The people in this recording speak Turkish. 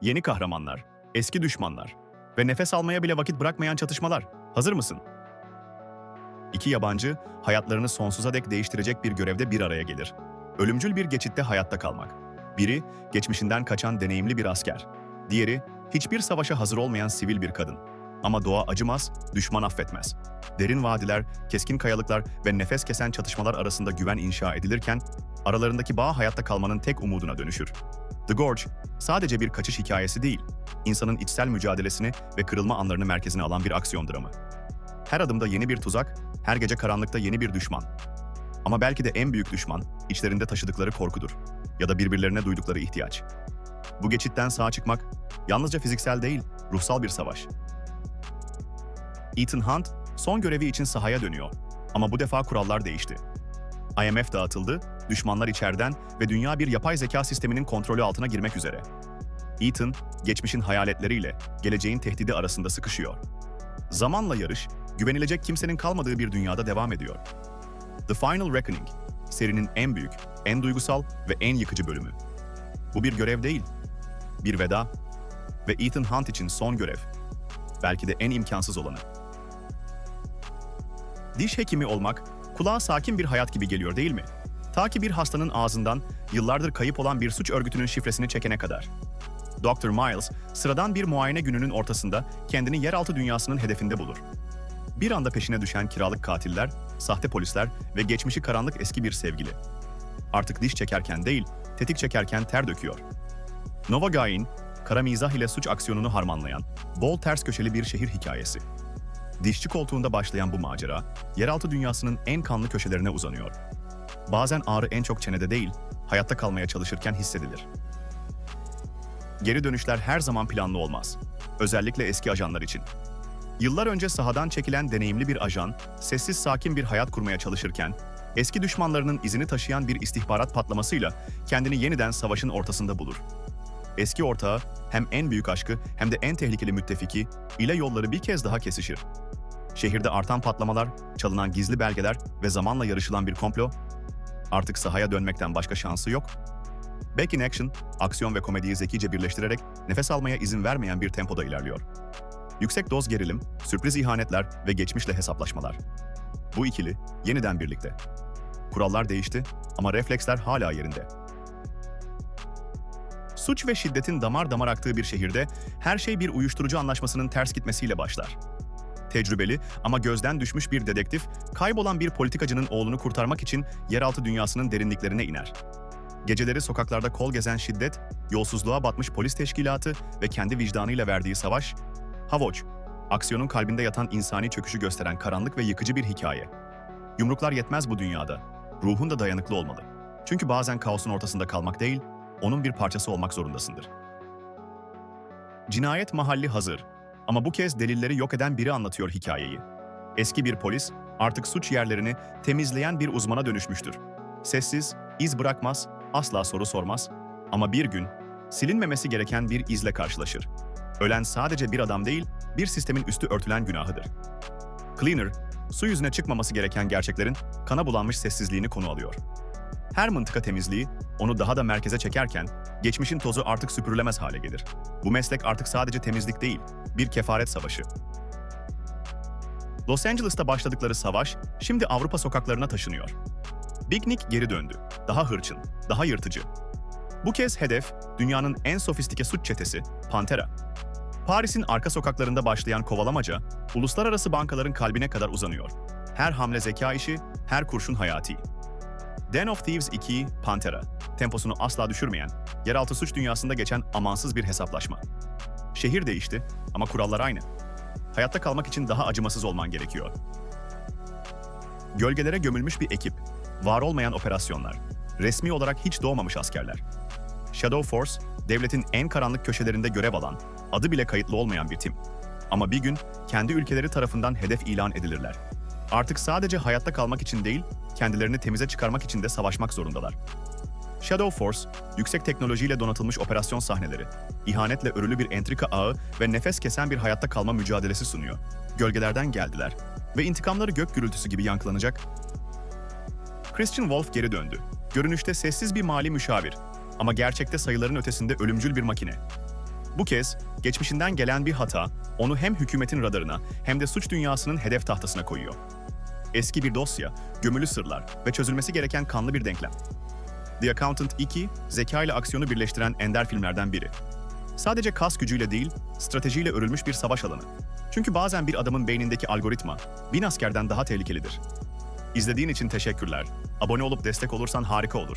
Yeni kahramanlar, eski düşmanlar ve nefes almaya bile vakit bırakmayan çatışmalar. Hazır mısın? İki yabancı, hayatlarını sonsuza dek değiştirecek bir görevde bir araya gelir. Ölümcül bir geçitte hayatta kalmak. Biri, geçmişinden kaçan deneyimli bir asker. Diğeri, hiçbir savaşa hazır olmayan sivil bir kadın. Ama doğa acımaz, düşman affetmez. Derin vadiler, keskin kayalıklar ve nefes kesen çatışmalar arasında güven inşa edilirken, aralarındaki bağ hayatta kalmanın tek umuduna dönüşür. The Gorge, sadece bir kaçış hikayesi değil, insanın içsel mücadelesini ve kırılma anlarını merkezine alan bir aksiyon dramı. Her adımda yeni bir tuzak, her gece karanlıkta yeni bir düşman. Ama belki de en büyük düşman, içlerinde taşıdıkları korkudur ya da birbirlerine duydukları ihtiyaç. Bu geçitten sağ çıkmak, yalnızca fiziksel değil, ruhsal bir savaş. Ethan Hunt, son görevi için sahaya dönüyor. Ama bu defa kurallar değişti. IMF dağıtıldı, düşmanlar içeriden ve dünya bir yapay zeka sisteminin kontrolü altına girmek üzere. Ethan, geçmişin hayaletleriyle geleceğin tehdidi arasında sıkışıyor. Zamanla yarış, güvenilecek kimsenin kalmadığı bir dünyada devam ediyor. The Final Reckoning, serinin en büyük, en duygusal ve en yıkıcı bölümü. Bu bir görev değil, bir veda ve Ethan Hunt için son görev. Belki de en imkansız olanı. Diş hekimi olmak, kulağa sakin bir hayat gibi geliyor değil mi? Ta ki bir hastanın ağzından yıllardır kayıp olan bir suç örgütünün şifresini çekene kadar. Dr. Miles, sıradan bir muayene gününün ortasında kendini yeraltı dünyasının hedefinde bulur. Bir anda peşine düşen kiralık katiller, sahte polisler ve geçmişi karanlık eski bir sevgili. Artık diş çekerken değil, tetik çekerken ter döküyor. Nova Gain, kara mizah ile suç aksiyonunu harmanlayan, bol ters köşeli bir şehir hikayesi. Dişçi koltuğunda başlayan bu macera, yeraltı dünyasının en kanlı köşelerine uzanıyor. Bazen ağrı en çok çenede değil, hayatta kalmaya çalışırken hissedilir. Geri dönüşler her zaman planlı olmaz. Özellikle eski ajanlar için. Yıllar önce sahadan çekilen deneyimli bir ajan, sessiz sakin bir hayat kurmaya çalışırken, eski düşmanlarının izini taşıyan bir istihbarat patlamasıyla kendini yeniden savaşın ortasında bulur. Eski ortağı hem en büyük aşkı hem de en tehlikeli müttefiki ile yolları bir kez daha kesişir. Şehirde artan patlamalar, çalınan gizli belgeler ve zamanla yarışılan bir komplo, artık sahaya dönmekten başka şansı yok. Back in Action, aksiyon ve komediyi zekice birleştirerek nefes almaya izin vermeyen bir tempoda ilerliyor. Yüksek doz gerilim, sürpriz ihanetler ve geçmişle hesaplaşmalar. Bu ikili yeniden birlikte. Kurallar değişti ama refleksler hala yerinde. Suç ve şiddetin damar damar aktığı bir şehirde her şey bir uyuşturucu anlaşmasının ters gitmesiyle başlar. Tecrübeli ama gözden düşmüş bir dedektif, kaybolan bir politikacının oğlunu kurtarmak için yeraltı dünyasının derinliklerine iner. Geceleri sokaklarda kol gezen şiddet, yolsuzluğa batmış polis teşkilatı ve kendi vicdanıyla verdiği savaş, Havoc, aksiyonun kalbinde yatan insani çöküşü gösteren karanlık ve yıkıcı bir hikaye. Yumruklar yetmez bu dünyada, ruhun da dayanıklı olmalı. Çünkü bazen kaosun ortasında kalmak değil, onun bir parçası olmak zorundasındır. Cinayet mahalli hazır ama bu kez delilleri yok eden biri anlatıyor hikayeyi. Eski bir polis artık suç yerlerini temizleyen bir uzmana dönüşmüştür. Sessiz, iz bırakmaz, asla soru sormaz ama bir gün silinmemesi gereken bir izle karşılaşır. Ölen sadece bir adam değil, bir sistemin üstü örtülen günahıdır. Cleaner, su yüzüne çıkmaması gereken gerçeklerin kana bulanmış sessizliğini konu alıyor. Her mıntıka temizliği onu daha da merkeze çekerken geçmişin tozu artık süpürülemez hale gelir. Bu meslek artık sadece temizlik değil, bir kefaret savaşı. Los Angeles'ta başladıkları savaş şimdi Avrupa sokaklarına taşınıyor. Big Nick geri döndü. Daha hırçın, daha yırtıcı. Bu kez hedef dünyanın en sofistike suç çetesi, Pantera. Paris'in arka sokaklarında başlayan kovalamaca, uluslararası bankaların kalbine kadar uzanıyor. Her hamle zeka işi, her kurşun hayati. Den of Thieves 2, Pantera. Temposunu asla düşürmeyen, yeraltı suç dünyasında geçen amansız bir hesaplaşma. Şehir değişti ama kurallar aynı. Hayatta kalmak için daha acımasız olman gerekiyor. Gölgelere gömülmüş bir ekip, var olmayan operasyonlar, resmi olarak hiç doğmamış askerler. Shadow Force, devletin en karanlık köşelerinde görev alan, adı bile kayıtlı olmayan bir tim. Ama bir gün kendi ülkeleri tarafından hedef ilan edilirler. Artık sadece hayatta kalmak için değil, kendilerini temize çıkarmak için de savaşmak zorundalar. Shadow Force, yüksek teknolojiyle donatılmış operasyon sahneleri, ihanetle örülü bir entrika ağı ve nefes kesen bir hayatta kalma mücadelesi sunuyor. Gölgelerden geldiler ve intikamları gök gürültüsü gibi yankılanacak. Christian Wolf geri döndü. Görünüşte sessiz bir mali müşavir ama gerçekte sayıların ötesinde ölümcül bir makine. Bu kez geçmişinden gelen bir hata onu hem hükümetin radarına hem de suç dünyasının hedef tahtasına koyuyor. Eski bir dosya, gömülü sırlar ve çözülmesi gereken kanlı bir denklem. The Accountant 2, zeka ile aksiyonu birleştiren ender filmlerden biri. Sadece kas gücüyle değil, stratejiyle örülmüş bir savaş alanı. Çünkü bazen bir adamın beynindeki algoritma, bin askerden daha tehlikelidir. İzlediğin için teşekkürler. Abone olup destek olursan harika olur.